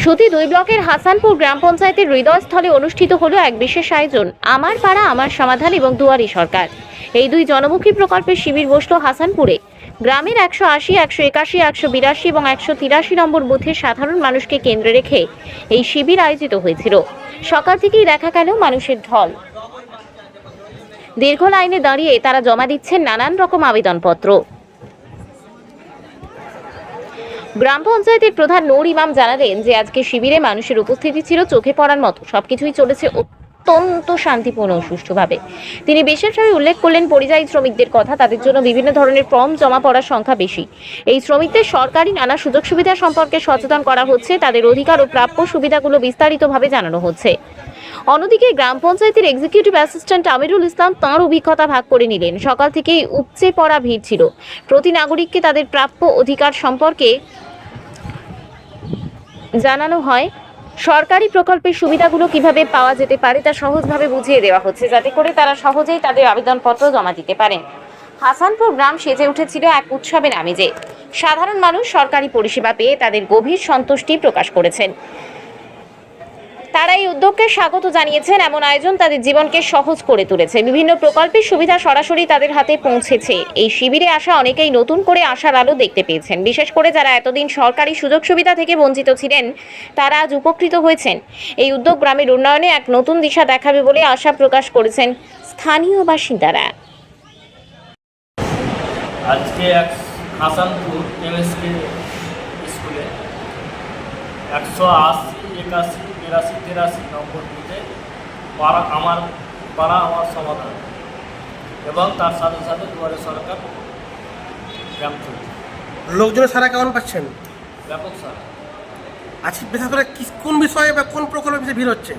সুতি দুই ব্লকের হাসানপুর গ্রাম পঞ্চায়েতের হৃদয়স্থলে অনুষ্ঠিত হলো এক বিশেষ আয়োজন, আমার পাড়া, আমার সমাধান এবং দুয়ারি সরকার। এই দুই জনমুখী প্রকল্পের শিবির বসল হাসানপুরে। গ্রামের একশো আশি, একশো একাশি, একশো বিরাশি এবং একশো তিরাশি নম্বর বুথের সাধারণ মানুষকে কেন্দ্রে রেখে এই শিবির আয়োজিত হয়েছিল। সকাল থেকেই দেখা গেল মানুষের ঢল। দীর্ঘ লাইনে দাঁড়িয়ে তারা জমা দিচ্ছেন নানান রকম আবেদনপত্র। গ্রাম পঞ্চায়েতের প্রধান নূর ইমাম জানালেন যে আজকে শিবিরে মানুষের উপস্থিতি ছিল, চোখে পড়ার মতো। সবকিছুই চলেছে অত্যন্ত শান্তিপূর্ণ ও সুষ্ঠুভাবে। তিনি বিশেষভাবে উল্লেখ করলেন, পরিযায়ী শ্রমিকদের কথা, তাদের জন্য বিভিন্ন ধরনের ফর্ম জমা পড়ার সংখ্যা বেশি। এই শ্রমিকদের সরকারি নানা সুযোগ সুবিধা সম্পর্কে সচেতন করা হচ্ছে, তাদের অধিকার ও প্রাপ্য সুবিধাগুলো বিস্তারিতভাবে জানানো হচ্ছে। অন্যদিকে গ্রাম পঞ্চায়েতের এক্সিকিউটিভ অ্যাসিস্ট্যান্ট আমিরুল ইসলাম তাঁর অভিজ্ঞতা ভাগ করে নিলেন। সকাল থেকেই উপচে পড়া ভিড় ছিল। প্রতি নাগরিককে তাদের প্রাপ্য অধিকার সম্পর্কে জানানো হয়। সরকারি প্রকল্পের সুবিধাগুলো কীভাবে পাওয়া যেতে পারে তা সহজভাবে বুঝিয়ে দেওয়া হচ্ছে, যাতে করে তারা সহজেই তাদের আবেদনপত্র জমা দিতে পারেন। হাসানপুর গ্রাম সেজে উঠেছিল এক উৎসবের আমেজে। সাধারণ মানুষ সরকারি পরিষেবা পেয়ে তাদের গভীর সন্তুষ্টি প্রকাশ করেছেন। তারা এই উদ্যোগকে স্বাগত জানিয়েছেন। এমন আয়োজন তাদের জীবনকে সহজ করে তুলেছে। বিভিন্ন প্রকল্পের সুবিধা সরাসরি তাদের হাতে পৌঁছেছে। এই শিবিরে আসা অনেকেই নতুন করে আশার আলো দেখতে পেয়েছেন। বিশেষ করে যারা এতদিন সরকারি সুযোগ সুবিধা থেকে বঞ্চিত ছিলেন, তারা আজ উপকৃত হয়েছেন। এই উদ্যোগ গ্রামের উন্নয়নে এক নতুন দিশা দেখাবে বলে আশা প্রকাশ করেছেন স্থানীয় বাসিন্দারা। আজকে এক হাসানপুর এমএসকে স্কুলে একশো আশি একাশি বিরাশি তিরাশি নম্বর বুথে পাড়া আমার পাড়া আমার সমাধান। এবং তার সাথে সাথে দুয়ারে সরকার ক্যাম্প চলছে। লোকজনের সারা কেমন পাচ্ছেন? ব্যাপক স্যার আচ্ছা বিশেষ করে কোন বিষয়ে বা কোন প্রকল্পের বিষয়ে ভিড় হচ্ছে?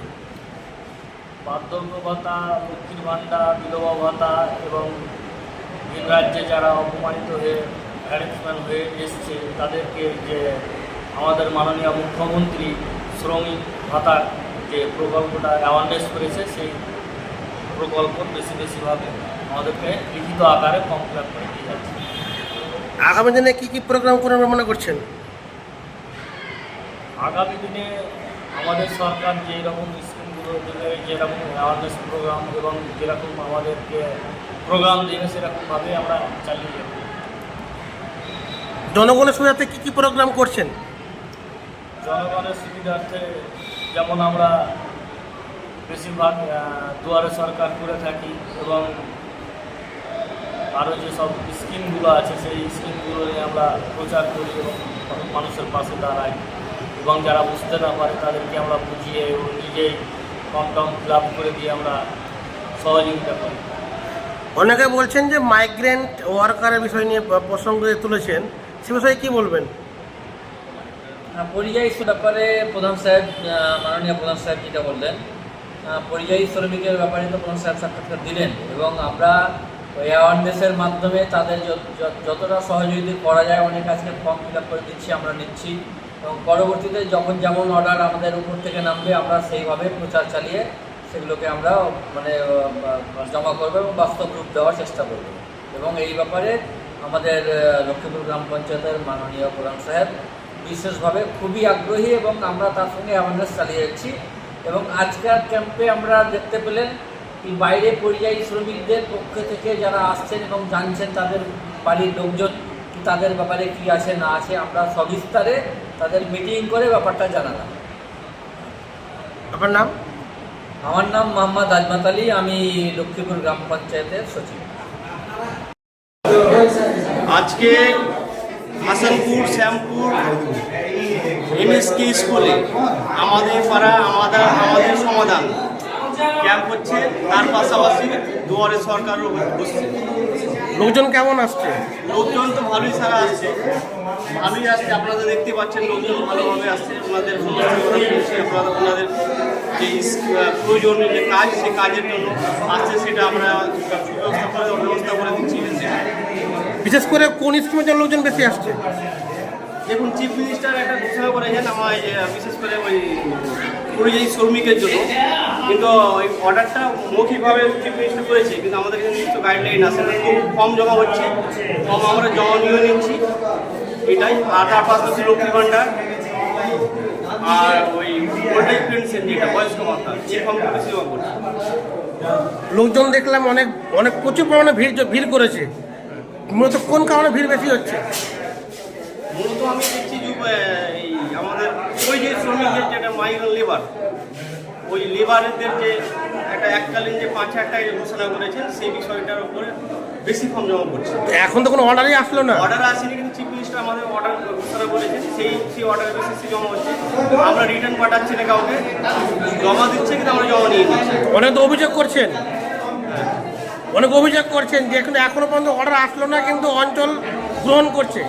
বার্ধক্য ভাতা লক্ষ্মীর ভাণ্ডার বিধবা ভাতা এবং ভিন রাজ্যে যারা অপমানিত হয়ে হ্যারাসমেন্ট হয়ে এসছে তাদেরকে যে আমাদের মাননীয় মুখ্যমন্ত্রী শ্রমিক ভাতা যে প্রকল্পটা অ্যাওয়ারনেস করেছে সেই প্রকল্প বেশি বেশিভাবে আমাদেরকে লিখিত আকারে ফর্ম ফিল করে দিয়ে যাচ্ছে। আগামী দিনে কী কী প্রোগ্রাম করবেন মনে করছেন? আগামী দিনে আমাদের সরকার যেই রকম স্কিমগুলো দেবে যেরকম অ্যাওয়ারনেস প্রোগ্রাম এবং যেরকম আমাদেরকে প্রোগ্রাম দেবে সেরকমভাবে আমরা চালিয়ে যাব। জনগণের সুবিধার্থে কী কী প্রোগ্রাম করছেন? জনগণের সুবিধার্থে যেমন আমরা বেশিরভাগ দুয়ারে সরকার করে থাকি এবং আরও যেসব স্কিমগুলো আছে, সেই স্কিমগুলো নিয়ে আমরা প্রচার করি এবং মানুষের পাশে দাঁড়াই। এবং যারা বুঝতে না পারে, তাদেরকে আমরা বুঝিয়ে এবং নিজেই ফর্ম টর্ম ফিল করে দিয়ে আমরা সহযোগিতা করি। অনেকে বলছেন যে মাইগ্রেন্ট ওয়ার্কারের বিষয় নিয়ে প্রসঙ্গ তুলেছেন, সে বিষয়ে কী বলবেন? পরিযায়ী ব্যাপারে প্রধান সাহেব মাননীয় প্রধান সাহেব যেটা বললেন পরিযায়ী শ্রমিকের ব্যাপারে তো প্রধান সাহেব সাক্ষাৎকার দিলেন এবং আমরা ওই অ্যাওয়ারনেসের মাধ্যমে তাদের যত- যত- যতটা সহযোগিতা করা যায়, অনেক আজকে ফর্ম ফিল আপ করে দিচ্ছি, আমরা নিচ্ছি। এবং পরবর্তীতে যখন যেমন অর্ডার আমাদের উপর থেকে নামবে, আমরা সেইভাবে প্রচার চালিয়ে সেগুলোকে আমরা মানে জমা করব এবং বাস্তব রূপ দেওয়ার চেষ্টা করব। এবং এই ব্যাপারে আমাদের লক্ষ্মীপুর গ্রাম পঞ্চায়েতের মাননীয় প্রধান সাহেব বিশেষভাবে খুবই আগ্রহী এবং আমরা তার সঙ্গে অ্যাওয়ারনেস চালিয়ে যাচ্ছি এবং আজকের ক্যাম্পে আমরা দেখতে পেলেন কি বাইরে পরিযায়ী শ্রমিকদের পক্ষ থেকে যারা আসছেন এবং জানছেন তাদের বাড়ির লোকজন কি তাদের ব্যাপারে কি আছে না আছে আমরা সবিস্তারে তাদের মিটিং করে ব্যাপারটা জানালাম। আপনার নাম? আমার নাম মোহাম্মদ আজমাত আলী আমি লক্ষ্মীপুর গ্রাম পঞ্চায়েতের সচিব। আজকে হাসানপুর শ্যামপুর এমএসকে স্কুলে আমাদের পাড়া আমাদের আমাদের সমাধান। ক্যাম্প হচ্ছে তার পাশাপাশি দুয়ারে সরকারও বসছে। লোকজন কেমন আসছে? লোকজন তো ভালোই সারা আসছে। ভালোই আসছে আপনারা দেখতে পাচ্ছেন লোকজন ভালোভাবে আসছে। ওনাদের আপনারা ওনাদের যে প্রয়োজনীয় যে কাজ সেই কাজের জন্য আসছে সেটা আমরা সুব্যবস্থা করে ব্যবস্থা করে দিচ্ছি। বিশেষ করে কোন স্কিমের জন্য লোকজন বেশি আসছে? দেখুন চিফ মিনিস্টার একটা ঘোষণা করেছেন আমার বিশেষ করে ওই পরিযায়ী শ্রমিকের জন্য। কিন্তু ওই অর্ডারটা মৌখিকভাবে চিফ মিনিস্টার করেছে কিন্তু আমাদের কাছে নির্দিষ্ট গাইডলাইন আছে। খুব কম জমা হচ্ছে কম আমরা জমা নিয়ে নিচ্ছি। এটাই আর তার পাশাপাশি লক্ষ্মী ভাণ্ডার আর ওই ওল্ডেজ পেনশন যেটা বয়স্ক ভাতা এই ফর্মটা করছে। লোকজন দেখলাম অনেক অনেক প্রচুর পরিমাণে ভিড় ভিড় করেছে। মূলত কোন কারণে ভিড় বেশি হচ্ছে? মূলত আমি দেখছি যে এই আমাদের ওই যে শ্রমিকদের যেটা মাইগ্রেন লেবার ওই লেবারদের যে একটা এককালীন যে পাঁচ হাজার টাকা ঘোষণা করেছেন সেই বিষয়টার উপরে বেশি ফর্ম জমা করছে এখন তো কোনো অর্ডারই আসলো না? অর্ডার আসেনি কিন্তু চিফ মিনিস্টার আমাদের অর্ডার ঘোষণা করেছেন সেই সেই অর্ডারের বেসিসে জমা হচ্ছে। আমরা রিটার্ন পাঠাচ্ছি না কাউকে জমা দিচ্ছে কিন্তু আমরা জমা নিয়ে নিচ্ছি। অনেক তো অভিযোগ করছেন। অনেক অভিযোগ করছেন যে এখন এখনও পর্যন্ত অর্ডার আসলো না কিন্তু অঞ্চল গ্রহণ করছে।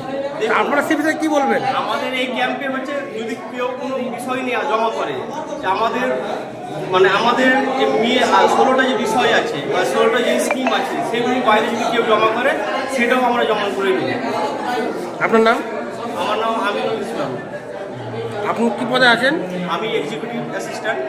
আপনারা সে বিষয়ে কি বলবেন? আমাদের এই ক্যাম্পে হচ্ছে যদি কেউ কোনো বিষয় নিয়ে জমা করে যে আমাদের মানে আমাদের যে বিয়ে ষোলোটা যে বিষয় আছে বা ষোলোটা যে স্কিম আছে সেগুলি বাইরে যদি কেউ জমা করে সেটাও আমরা জমা করে নিই আপনার নাম? আমার নাম আমিনুল ইসলাম। আপনি কি পদে আছেন? আমি এক্সিকিউটিভ অ্যাসিস্ট্যান্ট।